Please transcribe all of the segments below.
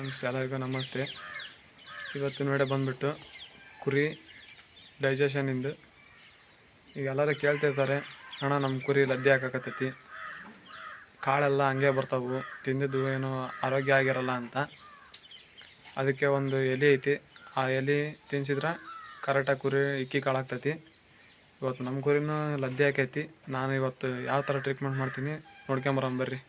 Friends ಎಲ್ಲರಿಗೂ ನಮಸ್ತೆ ಇವತ್ತಿನ ವೇಳೆ ಬಂದ್ಬಿಟ್ಟು ಕುರಿ ಡೈಜೆಷನಿಂದು ಈಗ ಎಲ್ಲರೂ ಕೇಳ್ತಿರ್ತಾರೆ ಅಣ್ಣ ನಮ್ಮ ಕುರಿ ಲದ್ದೆ ಹಾಕಕತ್ತೈತಿ. ಕಾಳೆಲ್ಲ ಹಂಗೆ ಬರ್ತಾವು, ತಿಂದಿದ್ದು ಏನೋ ಆರೋಗ್ಯ ಆಗಿರಲ್ಲ ಅಂತ. ಅದಕ್ಕೆ ಒಂದು ಎಲೆ ಐತಿ. ಆ ಎಲೆ ತಿನ್ಸಿದ್ರೆ ಕರೆಕ್ಟಾಗಿ ಕುರಿ ಇಕ್ಕಿ ಕಾಳಾಗ್ತೈತಿ. ಇವತ್ತು ನಮ್ಮ ಕುರಿನೂ ಲದ್ದೆ ಹಾಕೈತಿ. ನಾನು ಇವತ್ತು ಯಾವ ಥರ ಟ್ರೀಟ್ಮೆಂಟ್ ಮಾಡ್ತೀನಿ ನೋಡ್ಕೊಂಬರೋಣ ಬರ್ರಿ.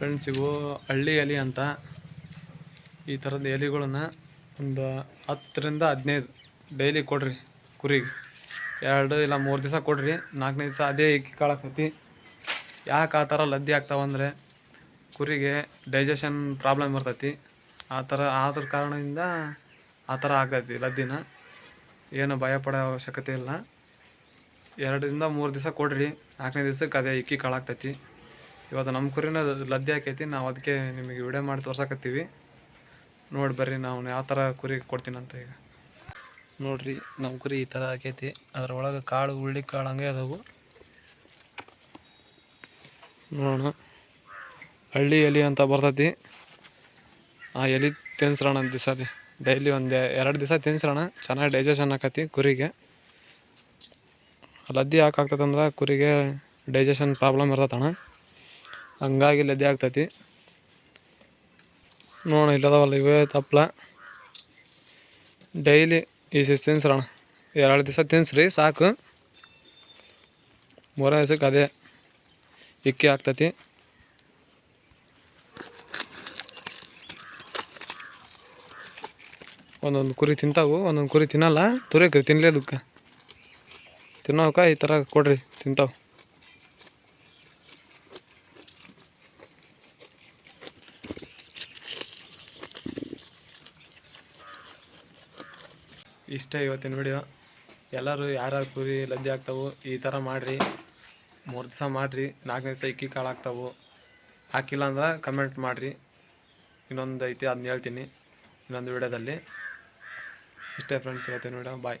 ಫ್ರೆಂಡ್ಸ್ ಇವು ಹಳ್ಳಿ ಎಲೆ ಅಂತ ಈ ಥರದ ಎಲೆಗಳನ್ನ ಒಂದು ಹತ್ತರಿಂದ ಹದಿನೈದು ಡೈಲಿ ಕೊಡ್ರಿ ಕುರಿಗೆ. ಎರಡು ಇಲ್ಲ ಮೂರು ದಿವಸ ಕೊಡ್ರಿ, ನಾಲ್ಕನೇ ದಿವಸ ಅದೇ ಇಕ್ಕಿ ಕಾಳಾಕತಿ ಯಾಕೆ ಆ ಥರ ಲದ್ದಿ ಆಗ್ತಾವಂದರೆ ಕುರಿಗೆ ಡೈಜೆಷನ್ ಪ್ರಾಬ್ಲಮ್ ಬರ್ತೈತಿ ಆ ಥರ ಆದ್ರ ಕಾರಣದಿಂದ ಆ ಥರ ಆಗ್ತೈತಿ ಲದ್ದಿನ. ಏನು ಭಯ ಪಡೋ ಅವಶ್ಯಕತೆ ಇಲ್ಲ. ಎರಡರಿಂದ ಮೂರು ದಿವಸ ಕೊಡ್ರಿ, ನಾಲ್ಕನೇ ದಿವ್ಸಕ್ಕೆ ಅದೇ ಇಕ್ಕಿ ಕಾಳಾಗ್ತೈತಿ ಇವತ್ತು ನಮ್ಮ ಕುರಿನ ಲದ್ದೆ ಹಾಕೈತಿ, ನಾವು ಅದಕ್ಕೆ ನಿಮಗೆ ವಿಡಿಯೋ ಮಾಡಿ ತೋರ್ಸಕತ್ತೀವಿ. ನೋಡಿ ಬರ್ರಿ, ನಾವು ಯಾವ ಥರ ಕುರಿ ಕೊಡ್ತೀನಂತ ಈಗ. ನೋಡ್ರಿ, ನಮ್ಮ ಕುರಿ ಈ ಥರ ಹಾಕೈತಿ. ಅದರೊಳಗೆ ಕಾಳು ಉಳ್ಳಿ ಕಾಳು ಹಂಗೆ ಅದಾವು. ನೋಡೋಣ. ಹಳ್ಳಿ ಎಲೆ ಅಂತ ಬರ್ತೈತಿ. ಆ ಎಲೆ ತಿನ್ಸ್ರಣ ದಿವಸ ರೀ ಡೈಲಿ ಒಂದು ಎರಡು ದಿವಸ ತಿನ್ಸ್ರಣ. ಚೆನ್ನಾಗಿ ಡೈಜೆಷನ್ ಆಕತಿ ಕುರಿಗೆ. ಲದ್ದಿ ಯಾಕಾಗ್ತದಂದ್ರೆ ಕುರಿಗೆ ಡೈಜೆಷನ್ ಪ್ರಾಬ್ಲಮ್ ಇರ್ತೈತಣ್ಣ ಹಂಗಾಗಿ ಲದ್ದೆ ಆಗ್ತೈತಿ. ನೋಡೋಣ, ಇಲ್ಲದವಲ್ಲ, ಇವೇ ತಪ್ಪಲ ಡೈಲಿ ಈ ಸಿಸ್ ತಿನ್ಸ್ರಣ ಎರಡು ದಿವಸ ತಿನ್ಸ್ರಿ ಸಾಕು. ಮೂರನೇ ದಿವಸಕ್ಕೆ ಅದೇ ಇಕ್ಕಿ ಆಗ್ತೈತಿ. ಒಂದೊಂದು ಕುರಿ ತಿಂತಾವು, ಒಂದೊಂದು ಕುರಿ ತಿನ್ನಲ್ಲ. ತುರಿಕ್ರಿ ತಿನ್ಲೇದಕ್ಕೆ. ತಿನ್ನೋಕೆ ಈ ಥರ ಕೊಡ್ರಿ, ತಿಂತಾವು. ಇಷ್ಟೇ ಇವತ್ತಿನ ವಿಡಿಯೋ ಎಲ್ಲರೂ ಯಾರ್ಯಾರು ಕುರಿ ಲದ್ದೆ ಆಗ್ತಾವು ಈ ಥರ ಮಾಡಿರಿ. ಮೂರು ದಿವಸ ಮಾಡಿರಿ. ನಾಲ್ಕನೇ ದಿವಸ ಇಕ್ಕಿ ಕಾಳು ಹಾಕಿಲ್ಲ ಅಂದ್ರೆ ಕಮೆಂಟ್ ಮಾಡಿರಿ. ಇನ್ನೊಂದು ಐತಿ ಅದನ್ನ ಹೇಳ್ತೀನಿ. ಇನ್ನೊಂದು ವಿಡಿಯೋದಲ್ಲಿ ಇಷ್ಟೇ ಫ್ರೆಂಡ್ಸ್ ಇವತ್ತಿನ ವಿಡಿಯೋ ಬಾಯ್